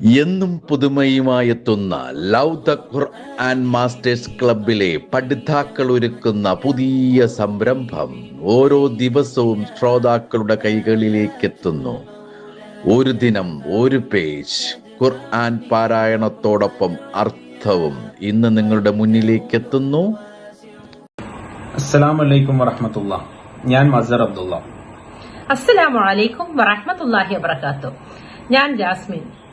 എന്നും പുതുമയുമായെത്തുന്ന love the Quran masters ക്ലബിലെ പഠിതാക്കൾ ഒരുക്കുന്ന പുതിയ സംരംഭം ഓരോ ദിവസവും ശ്രോതാക്കളുടെ കൈകളിലേക്ക് എത്തുന്നു ഒരു ദിനം ഒരു പേജ്. ഖുർആൻ പാരായണത്തോടൊപ്പം അർത്ഥവും ഇന്ന് നിങ്ങളുടെ മുന്നിലേക്ക് എത്തുന്നു അസ്സലാമു അലൈക്കും വറഹമത്തുള്ള ഞാൻ മസർ അബ്ദുള്ള അസ്സലാമു അലൈക്കും വറഹ്മത്തുള്ളാഹി വബറകാത്തു ഞാൻ ജാസ്മിൻ.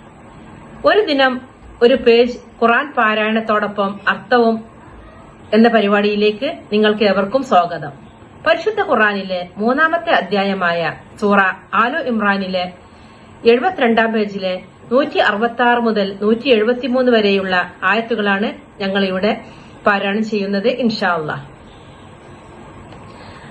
ഒരു ദിനം ഒരു പേജ് ഖുറാൻ പാരായണത്തോടൊപ്പം അർത്ഥവും എന്ന പരിപാടിയിലേക്ക് നിങ്ങൾക്ക് ഏവർക്കും സ്വാഗതം. പരിശുദ്ധ ഖുറാനിലെ മൂന്നാമത്തെ അധ്യായമായ സൂറ ആലു ഇമ്രാനിലെ എഴുപത്തിരണ്ടാം പേജിലെ നൂറ്റി അറുപത്തി ആറ് മുതൽ നൂറ്റി എഴുപത്തിമൂന്ന് വരെയുള്ള ആയത്തുകളാണ് ഞങ്ങൾ ഇവിടെ പാരായണം ചെയ്യുന്നത് ഇൻഷാ അള്ളാഹ്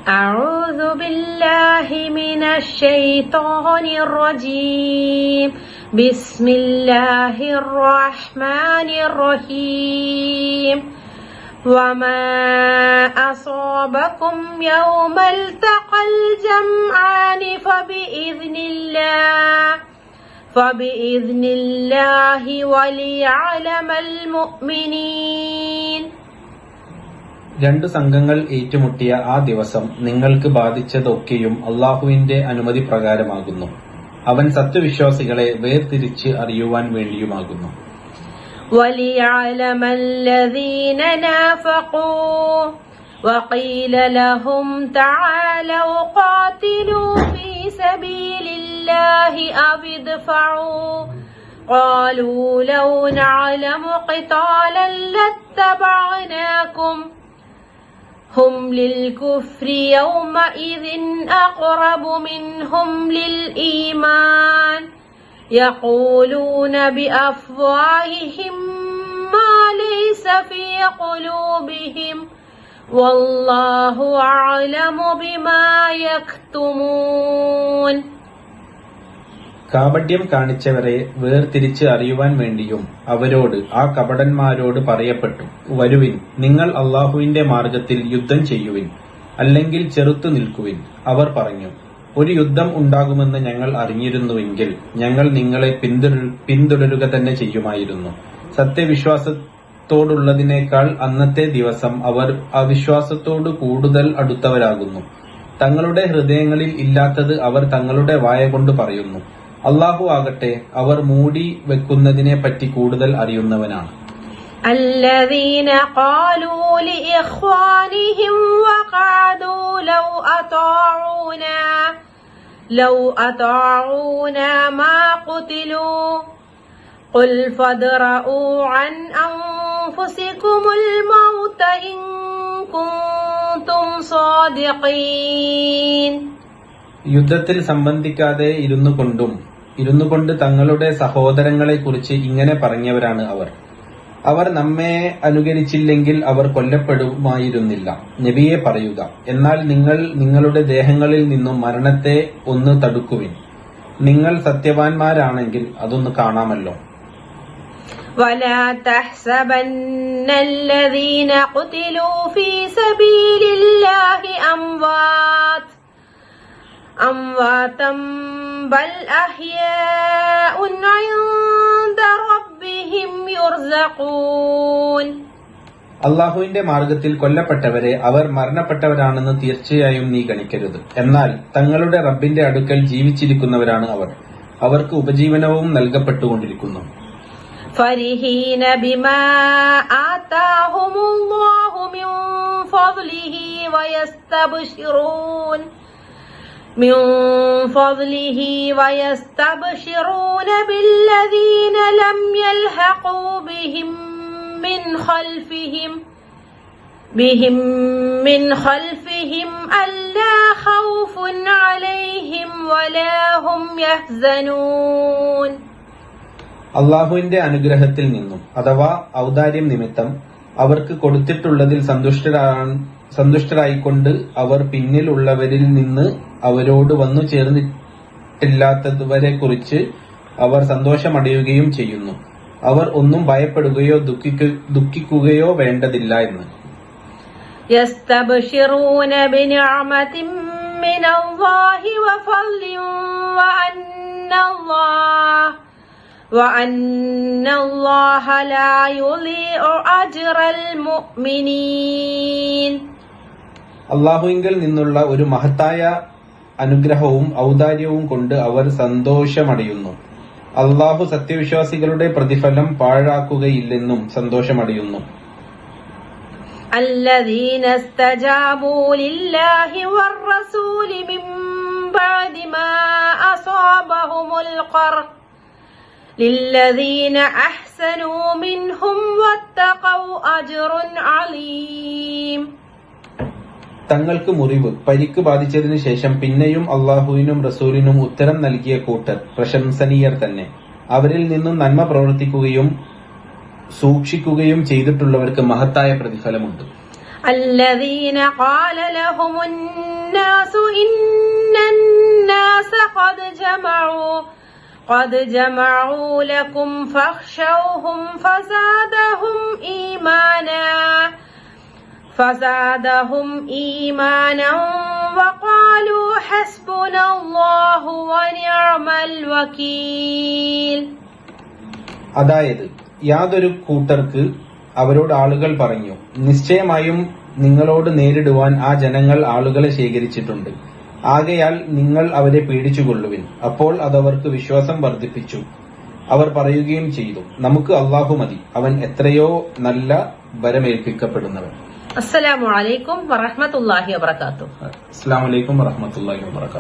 أعوذ بالله من الشيطان الرجيم. بسم الله الرحمن الرحيم. وما أصابكم يوم التقى الجمعان فبإذن الله فبإذن الله وليعلم المؤمنين. രണ്ടു സംഘങ്ങൾ ഏറ്റുമുട്ടിയ ആ ദിവസം നിങ്ങൾക്ക് ബാധിച്ചതൊക്കെയും അള്ളാഹുവിന്റെ അനുമതി പ്രകാരമാകുന്നു അവൻ സത്യവിശ്വാസികളെ വേർതിരിച്ച് അറിയുവാൻ വേണ്ടിയുമാകുന്നു وليعلم الذين نافقوا وقيل لهم تعالوا قاتلوا في سبيل الله أو ادفعوا قالوا لو نعلم قتالا لاتبعناكم هم للكفر يومئذ أقرب منهم للإيمان. يقولون بأفواههم ما ليس في قلوبهم. والله أعلم بما يكتمون. കാപട്യം കാണിച്ചവരെ വേർതിരിച്ച് അറിയുവാൻ വേണ്ടിയും അവരോട് ആ കപടന്മാരോട് പറയപ്പെട്ടു. വരുവിൻ നിങ്ങൾ അള്ളാഹുവിന്റെ മാർഗത്തിൽ യുദ്ധം ചെയ്യുവിൻ അല്ലെങ്കിൽ ചെറുത്തു നിൽക്കുവിൻ അവർ പറഞ്ഞു. ഒരു യുദ്ധം ഉണ്ടാകുമെന്ന് ഞങ്ങൾ അറിഞ്ഞിരുന്നുവെങ്കിൽ ഞങ്ങൾ നിങ്ങളെ പിന്തുടരു- പിന്തുടരുക തന്നെ ചെയ്യുമായിരുന്നു. സത്യവിശ്വാസത്തോടുള്ളതിനേക്കാൾ അന്നത്തെ ദിവസം അവർ അവിശ്വാസത്തോട് കൂടുതൽ അടുത്തവരാകുന്നു. തങ്ങളുടെ ഹൃദയങ്ങളിൽ ഇല്ലാത്തത് അവർ തങ്ങളുടെ വായ കൊണ്ട് പറയുന്നു. അള്ളാഹു ആകട്ടെ അവർ മൂടി വെക്കുന്നതിനെ പറ്റി കൂടുതൽ അറിയുന്നവനാണ് الذين قالوا لإخوانهم وقعدوا لو أطاعونا لو أطاعونا ما قتلوا قل فادرءوا عن أنفسكم الموت إن كنتم صادقين യുദ്ധത്തിൽ സംബന്ധിക്കാതെ ഇരുന്നു കൊണ്ടും ഇരുന്നു കൊണ്ട് തങ്ങളുടെ സഹോദരങ്ങളെ കുറിച്ച് ഇങ്ങനെ പറഞ്ഞവരാണ് അവർ അവർ നമ്മെ അനുകരിച്ചില്ലെങ്കിൽ അവർ കൊല്ലപ്പെടുമായിരുന്നില്ല നബിയെ പറയുക എന്നാൽ നിങ്ങൾ നിങ്ങളുടെ ദേഹങ്ങളിൽ നിന്നും മരണത്തെ ഒന്ന് തടുക്കുവിൻ നിങ്ങൾ സത്യവാൻമാരാണെങ്കിൽ അതൊന്ന് കാണാമല്ലോ ولا تحسبن الذين قتلوا في سبيل الله أموات أمواتا بل أحياء عند ربهم يرزقون അള്ളാഹുവിന്റെ മാർഗത്തിൽ കൊല്ലപ്പെട്ടവരെ അവർ മരണപ്പെട്ടവരാണെന്ന് തീർച്ചയായും നീ ഗണിക്കരുത് എന്നാൽ തങ്ങളുടെ റബ്ബിന്റെ അടുക്കൽ ജീവിച്ചിരിക്കുന്നവരാണ് അവർ അവർക്ക് ഉപജീവനവും നൽകപ്പെട്ടുകൊണ്ടിരിക്കുന്നു فرحين بما آتاهم الله من فضله ويستبشرون من فضله ويستبشرون بالذين لم يلحقوا بهم من خلفهم بهم من خلفهم ألا خوف عليهم ولا هم يحزنون അള്ളാഹുവിന്റെ അനുഗ്രഹത്തിൽ നിന്നും അഥവാ ഔദാര്യം നിമിത്തം അവർക്ക് കൊടുത്തിട്ടുള്ളതിൽ സന്തുഷ്ടരാ സന്തുഷ്ടരായിക്കൊണ്ട് അവർ പിന്നിലുള്ളവരിൽ നിന്ന് അവരോട് വന്നു ചേർന്നിട്ടില്ലാത്തവരെ കുറിച്ച് അവർ സന്തോഷമടയുകയും ചെയ്യുന്നു അവർ ഒന്നും ഭയപ്പെടുകയോ ദുഃഖിക്കു- ദുഃഖിക്കുകയോ വേണ്ടതില്ല എന്ന് يستبشرون بنعمة من الله وفضل وأن الله وأن الله لا يضيع أجر المؤمنين അള്ളാഹുവിങ്കിൽ നിന്നുള്ള ഒരു മഹത്തായ അനുഗ്രഹവും ഔദാര്യവും കൊണ്ട് അവർ സന്തോഷമടയുന്നു അള്ളാഹു സത്യവിശ്വാസികളുടെ പ്രതിഫലം പാഴാക്കുകയില്ലെന്നും സന്തോഷമടയുന്നു الذين استجابوا لله والرسول من بعد ما أصابهم القرح للذين أحسنوا منهم واتقوا أجر عليم തങ്ങൾക്ക് മുറിവ് പരിക്ക് ബാധിച്ചതിനു ശേഷം പിന്നെയും അള്ളാഹുവിനും റസൂലിനും ഉത്തരം നൽകിയ കൂട്ടർ പ്രശംസനീയർ തന്നെ അവരിൽ നിന്നും നന്മ പ്രവർത്തിക്കുകയും സൂക്ഷിക്കുകയും ചെയ്തിട്ടുള്ളവർക്ക് മഹത്തായ പ്രതിഫലമുണ്ട് الذين قال لهم الناس إن الناس قد جمعوا قد جمعوا لكم فاخشوهم فزادهم إيمانا فزادهم إيمانا وقالوا حسبنا الله ونعم الوكيل അതായത് യാതൊരു കൂട്ടർക്ക് അവരോട് ആളുകൾ പറഞ്ഞു നിശ്ചയമായും നിങ്ങളോട് നേരിടുവാൻ ആ ജനങ്ങൾ ആളുകളെ ശേഖരിച്ചിട്ടുണ്ട് ആകയാൽ നിങ്ങൾ അവരെ പേടിച്ചുകൊള്ളുവിൻ അപ്പോൾ അതവർക്ക് വിശ്വാസം വർദ്ധിപ്പിച്ചു. അവർ പറയുകയും ചെയ്തു നമുക്ക് അള്ളാഹു മതി അവൻ എത്രയോ നല്ല വരമേൽപ്പിക്കപ്പെടുന്നവൻ. അസ്സലാമലൈക്കും വറഹമത്തല്ലാഹി വാത്തു അസ്സാം വലൈക്കും വറഹമത്തല്ലാഹി വാത്തു